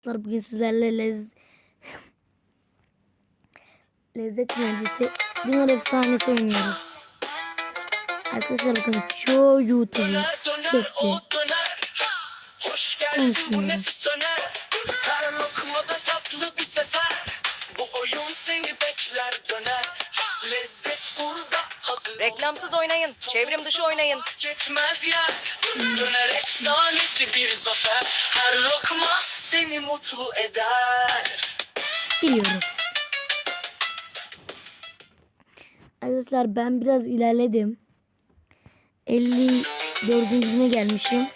Arkadaşlar bugün sizlerle lez... lezzet mühendisi Dinar efsanesi oynuyoruz. Arkadaşlar bakın çoğu YouTuber çekti. Hoş geldin bu Konuşmuyorum. nefis döner Her lokmada tatlı bir sefer Bu oyun seni bekler döner Lezzet burada hazır Reklamsız oynayın. Çevrim dışı oynayın. Yetmez yer Döner efsanesi bir zafer Her lokma seni mutlu eder Biliyoruz. Arkadaşlar ben biraz ilerledim. 54. güne gelmişim.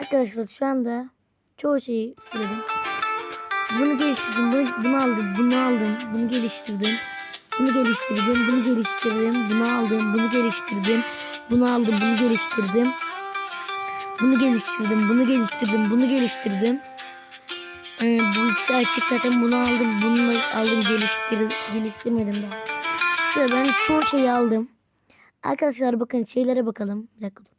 Arkadaşlar şu anda çoğu şeyi söyledim. Bunu geliştirdim, bunu, bunu aldım, bunu aldım, bunu geliştirdim. Bunu geliştirdim, bunu geliştirdim, bunu aldım, bunu geliştirdim. Bunu aldım, bunu geliştirdim. Bunu geliştirdim, bunu geliştirdim, bunu geliştirdim. Ee, bu ikisi açık zaten bunu aldım. Bunu aldım geliştir geliştirmedim daha. İşte ben çoğu şeyi aldım. Arkadaşlar bakın şeylere bakalım. Bir dakika dur.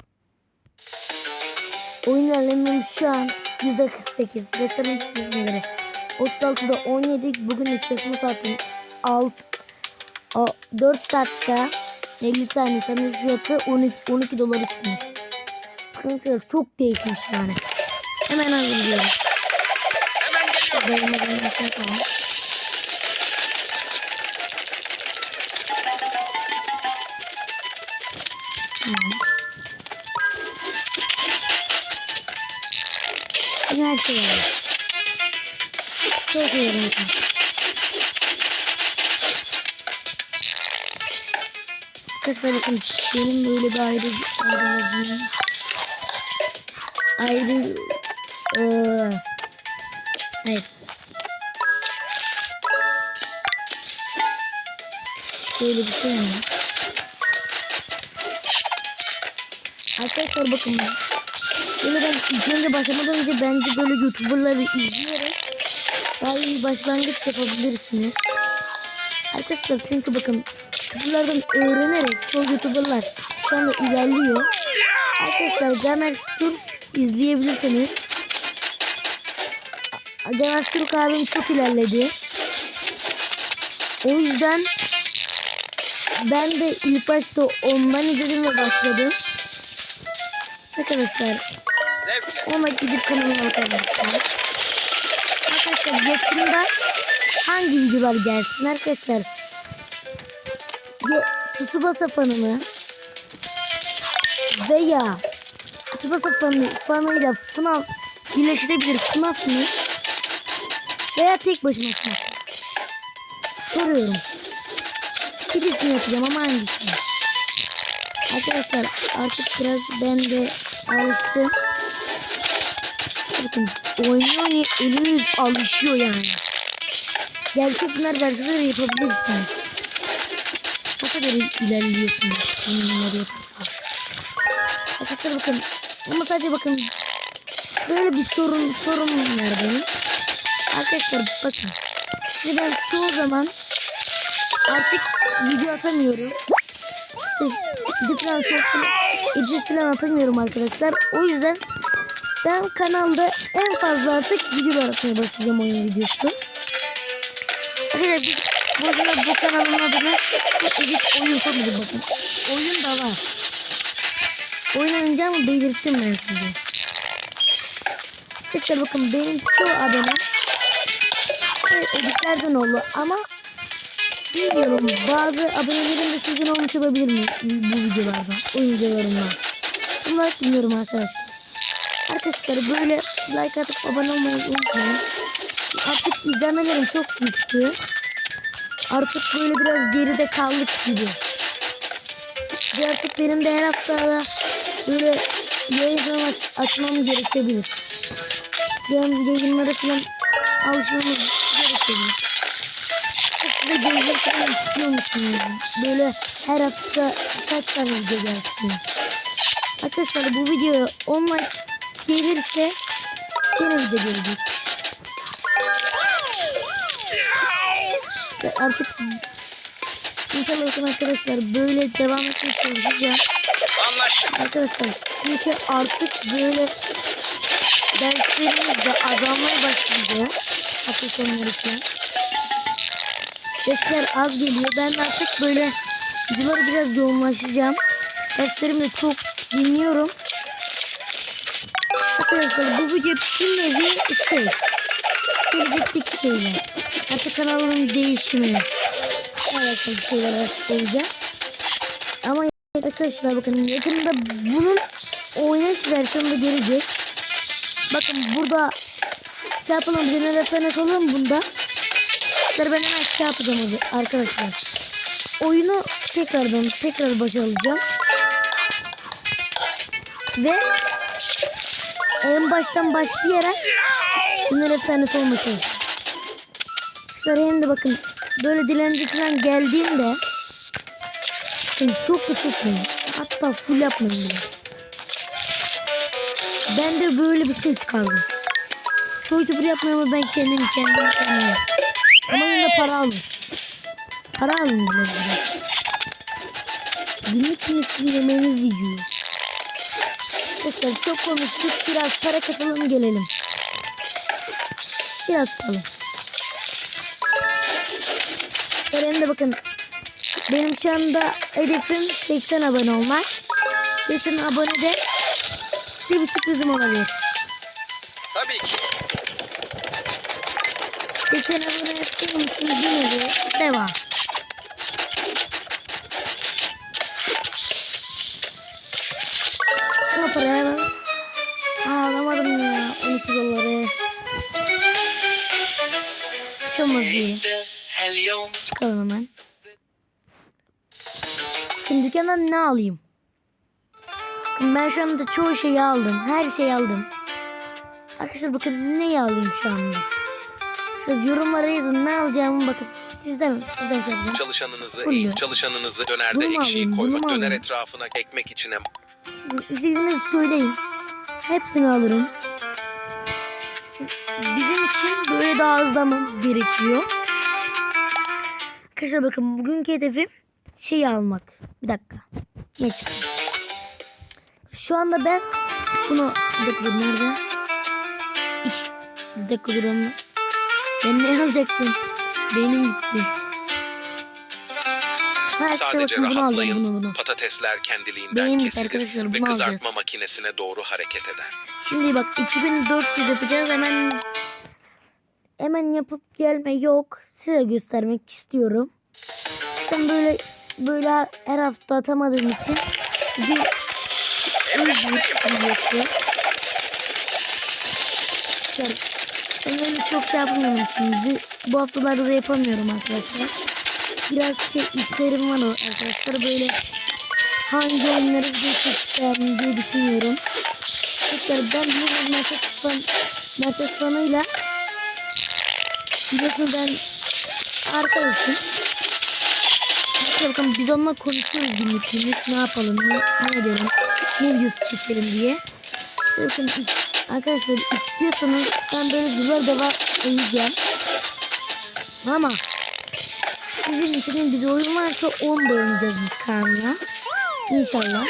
Oyun ilerlememiz şu an %48. Restoran hizmetleri. 36'da 17. Bugün de çalışma saatim 6 o, 4 dakika 50 saniye sanırım fiyatı 12, 12 dolara çıkmış. Arkadaşlar çok değişmiş yani. Hemen hazırlıyorum. Adım Yaşar Kaya. Tamam. Her şey var. Çok iyi bakın. Arkadaşlar bakın benim böyle bir ayrı ayrı ayrı eee Böyle bir şey mi? Arkadaşlar bakın. Böyle ben ilk önce başlamadan önce bence böyle youtuberları izleyerek daha iyi başlangıç yapabilirsiniz. Arkadaşlar çünkü bakın youtuberlardan öğrenerek çoğu youtuberlar şu ilerliyor. Arkadaşlar Gamer Tur izleyebilirsiniz. Caner Türk abim çok ilerledi. O yüzden ben de ilk başta ondan izledim ve başladım. Arkadaşlar ona gidip kanalıma bakabilirsiniz. Arkadaşlar yakında hangi videolar gelsin arkadaşlar? Tsubasa fanımı veya Tsubasa fanı, fanıyla FNAF birleştirebilir FNAF mı? Veya tek yapmak. Soruyorum. Birisini yapacağım ama hangisini? Arkadaşlar artık biraz ben de alıştım. Bakın oynuyor oynuyor elimiz alışıyor yani. Gerçek bunlar versiyonları yapabilirsiniz. O kadar ilerliyorsunuz. Bunları yaparsanız. Arkadaşlar bakın. Ama sadece bakın. Böyle bir sorun sorun var benim. Arkadaşlar bakın. Size ben çoğu zaman artık video atamıyorum. Video falan çok edit falan atamıyorum arkadaşlar. O yüzden ben kanalda en fazla artık videolar atmaya başlayacağım oyun videosu. Arkadaşlar biz boşuna bu kanalın adına edit oyun koymadım bakın. Oyun da var. Oyun oynayacağımı belirttim ben size. Arkadaşlar bakın benim çoğu abonem editlerden oldu ama bilmiyorum bazı abonelerin de sizin olmuş olabilir mi bu videolardan, oyun videolarından. Bunları bilmiyorum arkadaşlar. Arkadaşlar böyle like atıp abone olmayı unutmayın. Artık izlemelerim çok düştü. Artık böyle biraz geride kaldık gibi. Ve artık benim de her hafta böyle yayın aç açmam gerekebilir. Ben yayınlara falan alışmamız gerekiyor. De gelecek falan istiyor musunuz? Böyle her hafta kaç tane video gelsin? Arkadaşlar bu video 10 like gelirse yine video gelecek. İşte artık İnşallah arkadaşlar böyle devam etmeye çalışacağım. Anlaştık Arkadaşlar çünkü artık böyle derslerimiz de azalmaya başladı. Hafta sonları için. Dersler az geliyor. Ben artık böyle videoları biraz yoğunlaşacağım. Derslerimi de çok dinliyorum. Arkadaşlar bu video bir nevi şey. Gelecekteki şeyler. Artık kanalın değişimi. Alakalı şeyler olacak. Ama arkadaşlar bakın yakında bunun oynayış versiyonu da gelecek. Bakın burada şey yapalım jeneratörüne koyalım bunda. Arkadaşlar ben hemen şey yapacağım arkadaşlar. Oyunu tekrardan tekrar başa alacağım. Ve en baştan başlayarak Bunlar efsanesi olmak. Arkadaşlar hem de bakın böyle dilenci falan geldiğinde bakın çok kısıtlayın. Hatta full yapmayın bile. Ben de böyle bir şey çıkardım. Youtuber yapmıyor ama ben kendim kendim kendim. Ama yine para alın. Para bile bile. Günlük günlük yemeğinizi yiyor. Arkadaşlar çok konuştuk. Biraz para katalım gelelim. Biraz kalın. Benim de bakın. Benim şu anda hedefim 80 abone olmak. 80 abone de bir bir sürprizim olabilir. Geçen abone ettiğim için bilmiyorum. Devam. Şuna paraya bak. Ağlamadım ya 12 doları. Çok iyi. Çıkalım hemen. Şimdi dükkandan ne alayım? Ben şu anda çoğu şeyi aldım. Her şeyi aldım. Arkadaşlar bakın neyi alayım şu anda? Siz yorumlara yazın ne alacağımı bakın. Sizden, sizden şey yapacağım. Çalışanınızı ya. Çalışanınızı dönerde Bunu ekşiyi alayım, koymak. Döner alayım? etrafına ekmek içine İstediğinizi söyleyin. Hepsini alırım. Bizim için böyle daha hızlanmamız gerekiyor. Arkadaşlar bakın bugünkü hedefim şey almak. Bir dakika. Ne çıktı? Şu anda ben bunu bir dakika nerede? Bir dakika. Ben ne alacaktım? Benim gitti. İşte sadece bakın bunu aldım, rahatlayın. bunu, bunu. Patatesler kendiliğinden Benim kesilir arkadaşlar, ve bunu kızartma alacağız. makinesine doğru hareket eder. Şimdi bak 2400 yapacağız hemen hemen yapıp gelme yok size göstermek istiyorum. Ben böyle böyle her hafta atamadığım için bir videosu. Yani Öyle çok şey yapmıyorum şimdi. Bu haftalarda da yapamıyorum arkadaşlar. Biraz şey işlerim var arkadaşlar böyle hangi oyunları video çekeceğim diye düşünüyorum. Arkadaşlar ben bu Mercedes fanıyla biliyorsunuz ben arkadaşım. Bakın biz onunla konuşuyoruz günlük günlük ne yapalım ne, ne edelim ne videosu çekelim diye. Bakın arkadaşlar istiyorsanız ben böyle güzel devam edeceğim. Ama sizin için bize oyun varsa onu da oynayacağız biz Kaan'la. İnşallah.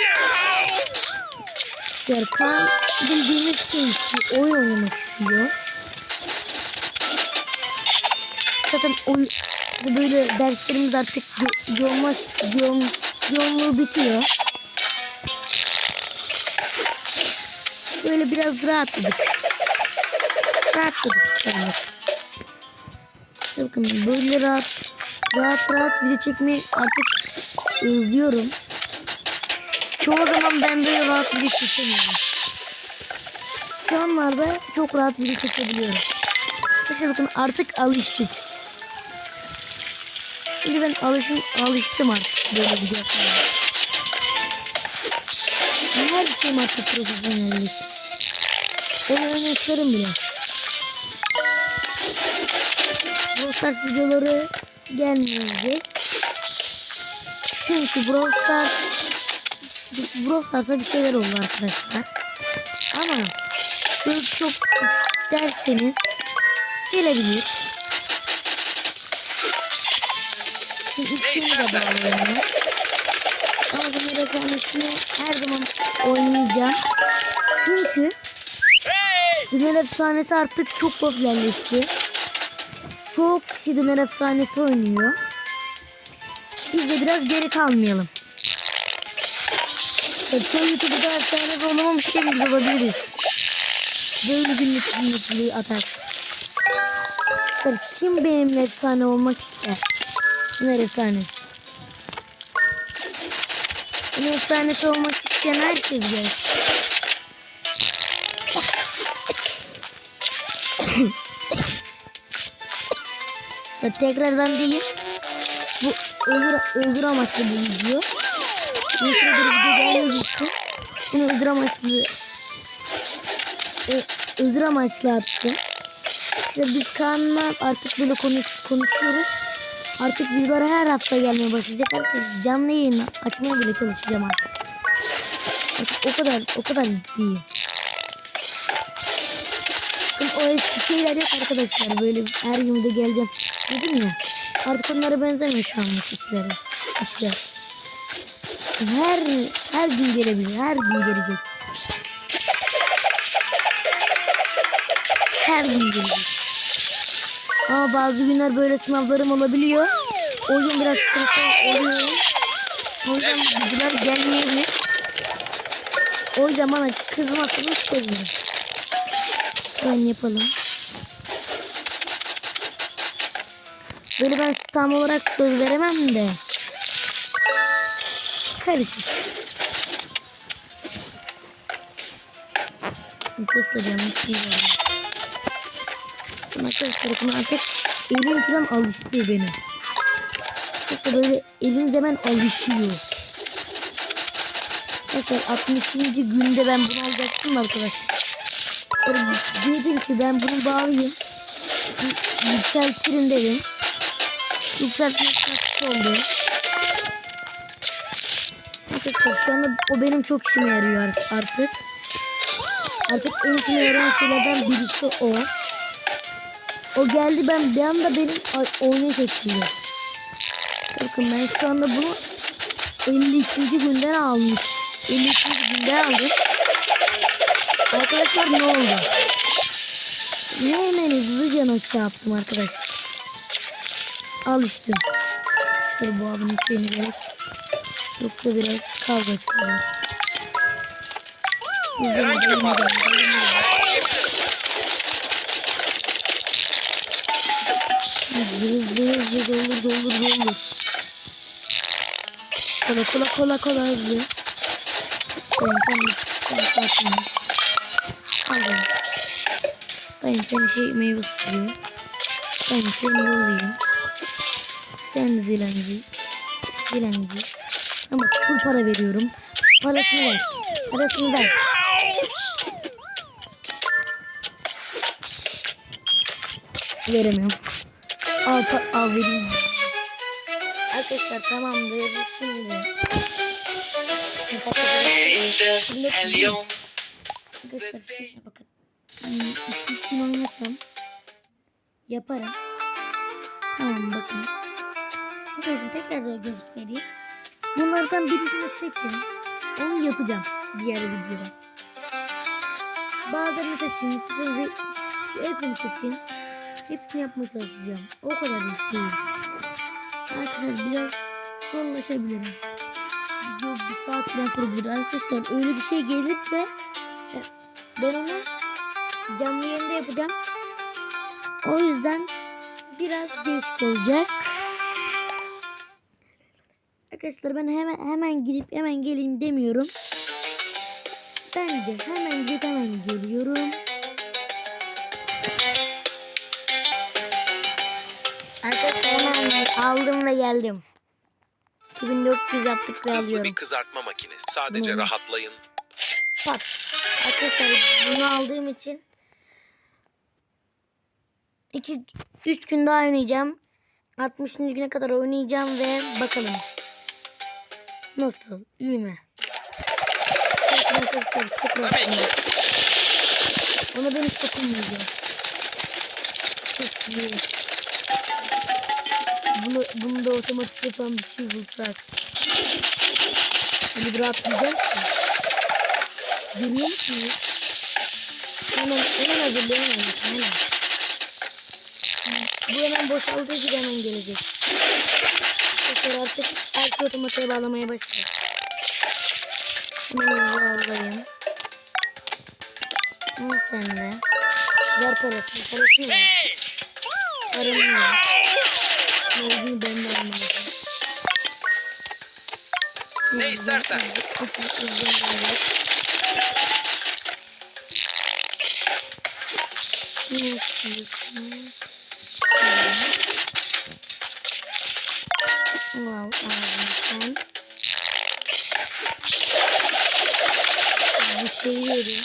İşte Kaan bildiğiniz şey istiyor. Oyun oynamak istiyor. Zaten oyun böyle derslerimiz artık yoğunluğu bitiyor. Böyle biraz rahatladık. Rahatladık. Yani. İşte bakın böyle rahat rahat rahat video çekmeyi artık özlüyorum. Çoğu zaman ben böyle rahat video çekemiyorum. Şu anlarda çok rahat video çekebiliyorum. Mesela bakın artık alıştık. Şimdi ben alışım, alıştım artık böyle video yapmaya. Her şeyim artık profesyonellik. Onu örneklerim bile. Brawl Stars videoları gelmeyecek. Çünkü Brawl Stars Brawl Stars'a bir şeyler oldu arkadaşlar. Ama böyle çok isterseniz gelebilir. Şimdi isteğine de bağlı yani. Ama bu reklamesini her zaman oynayacağım. Çünkü Döner efsanesi artık çok popülerleşti. Çok kişi döner efsanesi oynuyor. Biz de biraz geri kalmayalım. Çoğu YouTube'da efsane olamamışken biz olabiliriz. Böyle günlük günlüklüğü atar. Kim benimle efsane olmak ister? Döner efsanesi. Döner efsanesi olmak isteyen herkes gelsin. İşte tekrardan değil. Bu öldür, öldür amaçlı bu video. Bir süredir video gelmemişti. Bunu öldür amaçlı e, öldür amaçlı attım. İşte biz Kaan'la artık böyle konuş, konuşuyoruz. Artık videolar her hafta gelmeye başlayacak. Artık canlı yayın açmaya bile çalışacağım artık. Artık o kadar o kadar ciddiyim. Bakın o eski şeyler yok arkadaşlar. Böyle her gün de geleceğim. Dedim ya. Artık onlara benzemiyor şu anlık işleri. İşler. Her her gün gelebilir. Her gün gelecek. Her gün gelecek. Ama bazı günler böyle sınavlarım olabiliyor. O gün biraz sıkıntı oluyor. O yüzden videolar gelmeyebilir. O bana kızmasını sevinirim. Ben yapalım. Böyle ben tam olarak söz veremem de. Karışık. Ama arkadaşlar bakın artık elim falan alıştı benim. İşte böyle elim hemen alışıyor. Arkadaşlar 60. günde ben bunu alacaktım arkadaşlar. Dedim ki ben bunu bağlayayım. Yükseltirim dedim. Yükseltmek nasıl oldu? Arkadaşlar şu anda o benim çok işime yarıyor art- artık. Artık en işime yarayan şeylerden birisi o. O geldi ben bir anda benim a- oynayış etkiliyor. Bakın ben şu anda bunu 52. günden almış. 52. günden aldım. Arkadaşlar ne oldu? Ne hemen hızlıca nokta yaptım arkadaşlar. Al işte. Şöyle bu abinin şeyini gerek. Yoksa biraz kavga çıkıyor. Herhangi bir fazla Hızlı hızlı hızlı doldur doldur doldur. Kola kola kola kola hızlı. Ben sen sen sakin Aldım. Dayım sen şey meyve suyu. Dayım seni yollayayım. Sen de dilenci. Ama full para veriyorum. Parasını ver. Parasını ver. Veremiyorum. Al, al vereyim. Arkadaşlar tamamdır. Şimdi. Şimdi. Arkadaşlar şimdi bakın. Gün oynasam yaparım. Tamam bakın. Bakın tekrar da göstereyim. Bunlardan birisini seçin. Onu yapacağım diğer videoda. Bazılarını seçin. Size hepsini seçin. Hepsini yapmaya çalışacağım. O kadar değil. Arkadaşlar biraz zorlaşabilirim. Video bir saat falan sürebilir. Arkadaşlar öyle bir şey gelirse ben onu canlı yayında yapacağım. O yüzden biraz değişik olacak. Arkadaşlar ben hemen hemen gidip hemen geleyim demiyorum. Bence hemen gidip hemen geliyorum. Arkadaşlar hemen aldım ve geldim. 2400 yaptık ve Hızlı alıyorum. bir kızartma makinesi. Sadece Hı. rahatlayın. Pat. Arkadaşlar bunu aldığım için 2 3 gün daha oynayacağım. 60. güne kadar oynayacağım ve bakalım. Nasıl? İyi mi? Çok rahatım. Ona ben hiç. Çok iyi. Bunu, bunu da otomatik yapan bir şey bulsak. Hani bir rahatlayacağım Görüyor musunuz? Hemen, hemen hazırlayın hemen. Bu hemen boşaldığı gibi hemen gelecek. Tekrar artık şey otomatiğe bağlamaya başlıyor. Hemen hızlı alayım. Al sen de. Ver parasını. Parasını ver. Paranı ver. Ne olduğunu ben de anlamadım. Ne istersen. Aslında hızlı Wow, ağzını sen. Bu şeyi yedim.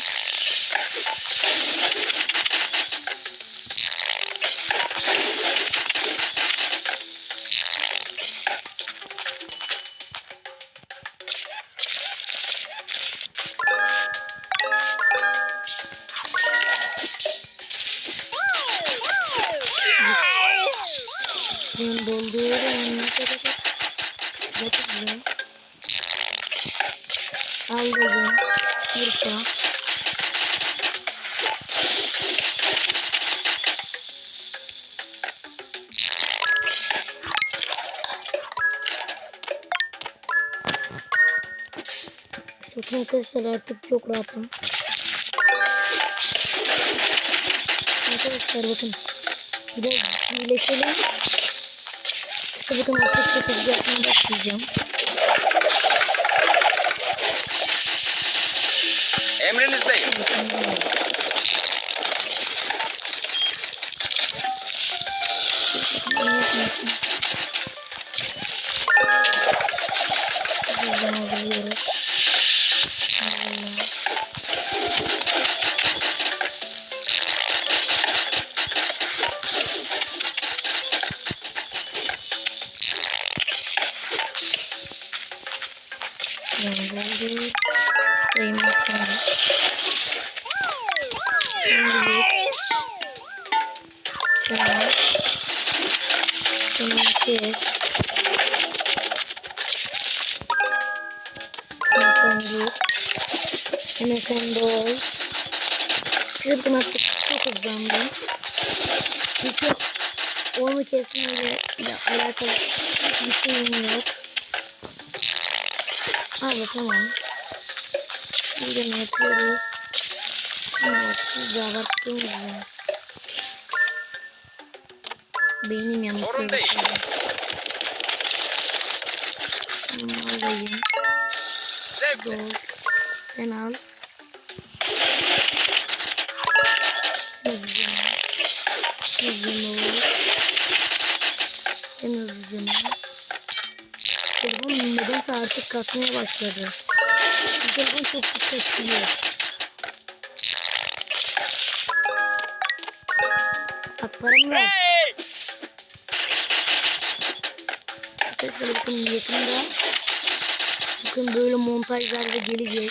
Arkadaşlar artık çok rahatım. Arkadaşlar bakın. Biraz iyileşelim. İşte bakın artık hızlı yapmaya başlayacağım. Emrinizdeyim. Hızlı Hemen sen doğal. Kırdım artık çok hızlandım. Çünkü onu kesmeyle ile alakalı hiçbir şeyim yok. Abi tamam. Şimdi ne yapıyoruz? Evet, siz de abarttınız ya. Beynim yanlış. Sorun değil. çalışıyor. Bunu alayım. Zevkle. Dur. Sen al. Hızlı ol. Sen hızlı Telefon nedense artık kasmaya başladı. Telefon çok dikkatliyor. Bak paramı ver. Arkadaşlar bakın yakında bakın böyle montajlarda gelecek.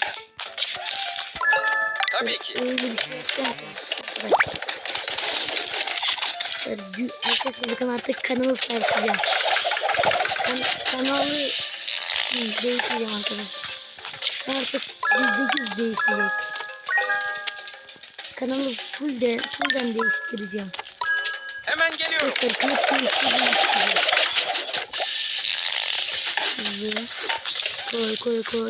Tabii ki. Öyle bir sistem. Arkadaşlar bakın artık kanalı sarsacağım. Ben kanalı Hı, değiştireceğim arkadaşlar. Ben artık %100 değiştirecek. Kanalı full de fullden değiştireceğim. Hemen geliyorum. Arkadaşlar klip değiştireceğim. Koy koy koy.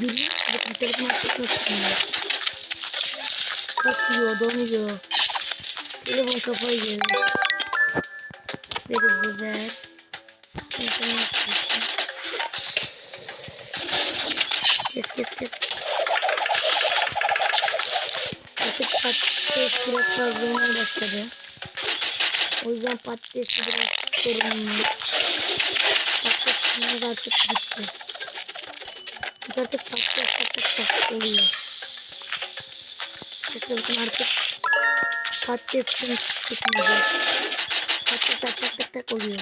Musun? Bakın telefon artık nasıl Kasıyor, donuyor. Telefon kafayı yedi. Ver hızlı ver. Kes kes kes. Artık patates biraz fazla olmaya başladı. O yüzden patatesi biraz sorunlu. Patatesimiz artık bitti. Artık patates tak oluyor. Bakın artık Patates için sıkıntı. Patates tak tak tak tak oluyor.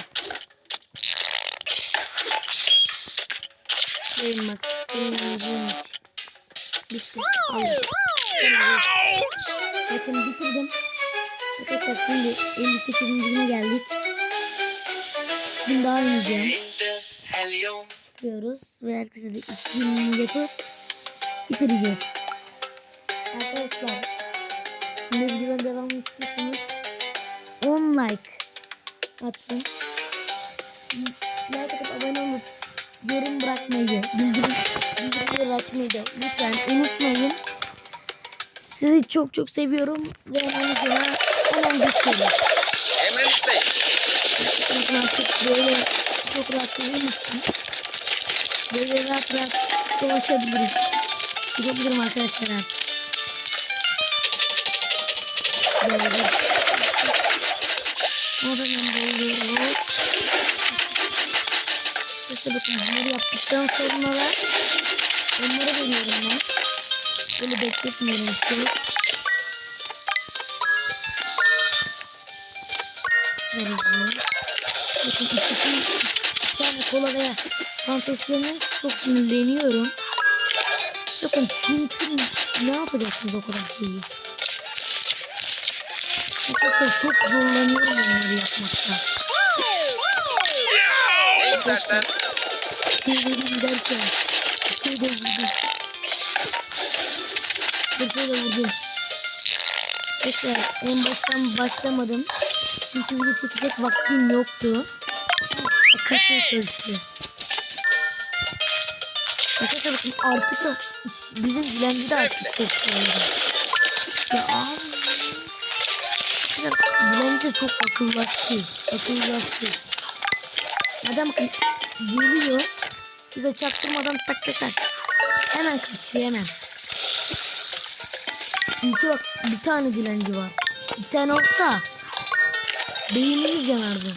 Benim bak. Benim Bitti. Aldım. Bakın bitirdim. Arkadaşlar şimdi 58. güne geldik. Bugün daha oynayacağım. Diyoruz ve herkese de işini yapıp bitireceğiz. Arkadaşlar bu videoların devamını istiyorsanız 10 like atın. Like atıp abone olup yorum bırakmayı, bildirim, bildirimleri açmayı da lütfen unutmayın. Sizi çok çok seviyorum ve hemen videoma hemen geçiyorum. Emrinizdeyim. Bakın artık böyle çok rahat için böyle rahat rahat dolaşabilirim. Gidebilirim arkadaşlar artık. Da onları veriyorum ben. Böyle bekletmiyorum işte. Veriyorum. Bakın ikisi bir tane kola veya fantasyonu çok sinirleniyorum. Bakın çünkü ne yapacaksınız o kadar şeyi? Arkadaşlar çok zorlanıyorum onları yapmakta. İstersen. Şeyleri giderken şey de vurdum. Bir şey de. Tekrar en baştan başlamadım. Çünkü video çekecek vaktim yoktu. Kaçmaya çalıştı. Arkadaşlar bakın artık da bizim dilenci de artık çok seviyorum. Ya abi. Dilenci çok akıllaştı. Akıllaştı. Adam bakın geliyor. De çaktırmadan tak tak tak. Hemen kaçıyor hemen. Çünkü bak bir tane dilenci var. Bir tane olsa beynimiz yanardı.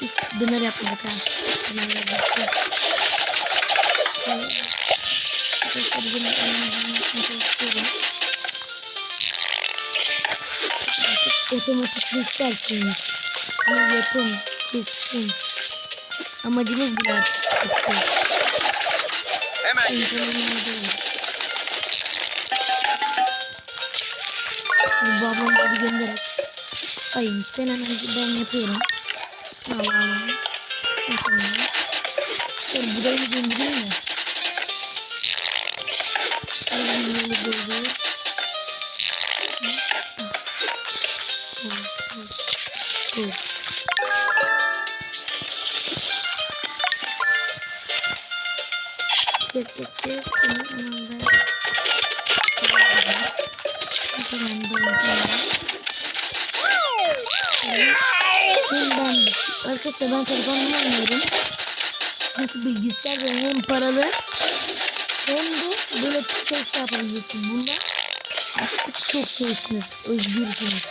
Hiç döner yapmadık ha. Döner yapmadık. Otomatik istersiniz. Bunu yapın, kesin. Amacımız bile artık bitti. Hemen. Bu babam gibi göndererek. Ayım sen hemen ben yapıyorum. Allah Allah. Yapalım. Şöyle burayı göndereyim mi? Şöyle böyle böyle. Hemen hemen ver. Hemen böyle. Şimdi ben arkadaşlar ben telefonla oynuyorum. Çünkü bilgisayar hem paralı hem de böyle çok şey yapabiliyorsun. Bunda artık çok şeysiniz. Özgürsünüz.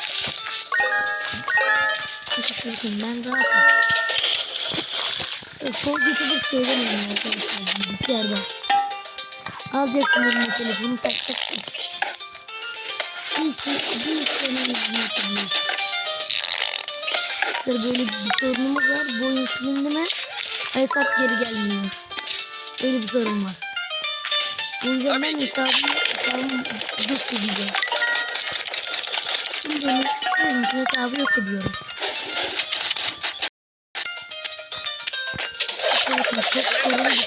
Teşekkür ederim. Ben rahatım. Sol YouTuber söylemiyorum arkadaşlar. Bilgisayarda. Alacaksın eline telefonu tak tak tak. Bir sene izliyorsunuz. İşte böyle bir sorunumuz var. Bu oyun silindi mi? Hesap geri gelmiyor. Öyle bir sorun var. O yüzden ben Tabii ki. hesabım, hesabım yok edeceğim. Şimdi benim hesabı yok ediyorum. Bakın çok sorun bir şey.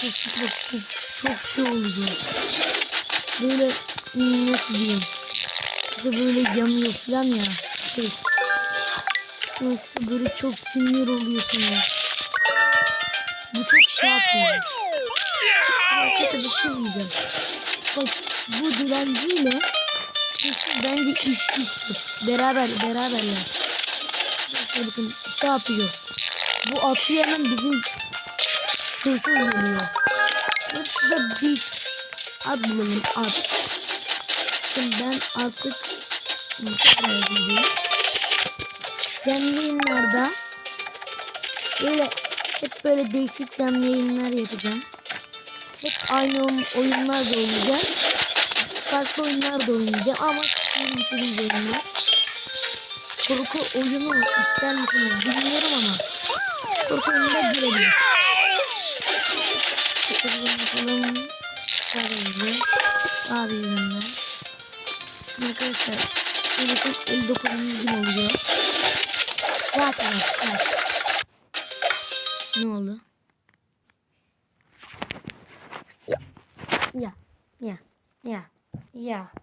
Çok, çok, çok, çok şey olacak. Böyle hmm, nasıl diyeyim. İşte böyle yanıyor falan ya. Şey. Nasıl böyle çok sinir oluyorsunuz. Bu çok şey yapıyor. Arkadaşlar bir şey diyeceğim. Bak bu dilenciyle bence iş iş. Beraber beraberler. Bakın şey yapıyor. Bu atıyor hemen bizim hırsız geliyor. Hırsız da bir ad bulalım ad. Şimdi ben artık diyeyim? Canlı yayınlarda böyle hep böyle değişik canlı yayınlar yapacağım. Hep aynı oyun- oyunlar da oynayacağım. Farklı oyunlar da oynayacağım ama sizin istediğiniz oyunlar. Korku oyunu ister misiniz bilmiyorum ama korku oyununa girebilir. Bakalım bakalım. Sadece abi yüzünden. Arkadaşlar Elif'in 59. gün oluyor. Rahat rahat. Ne oldu? Ya. Ya.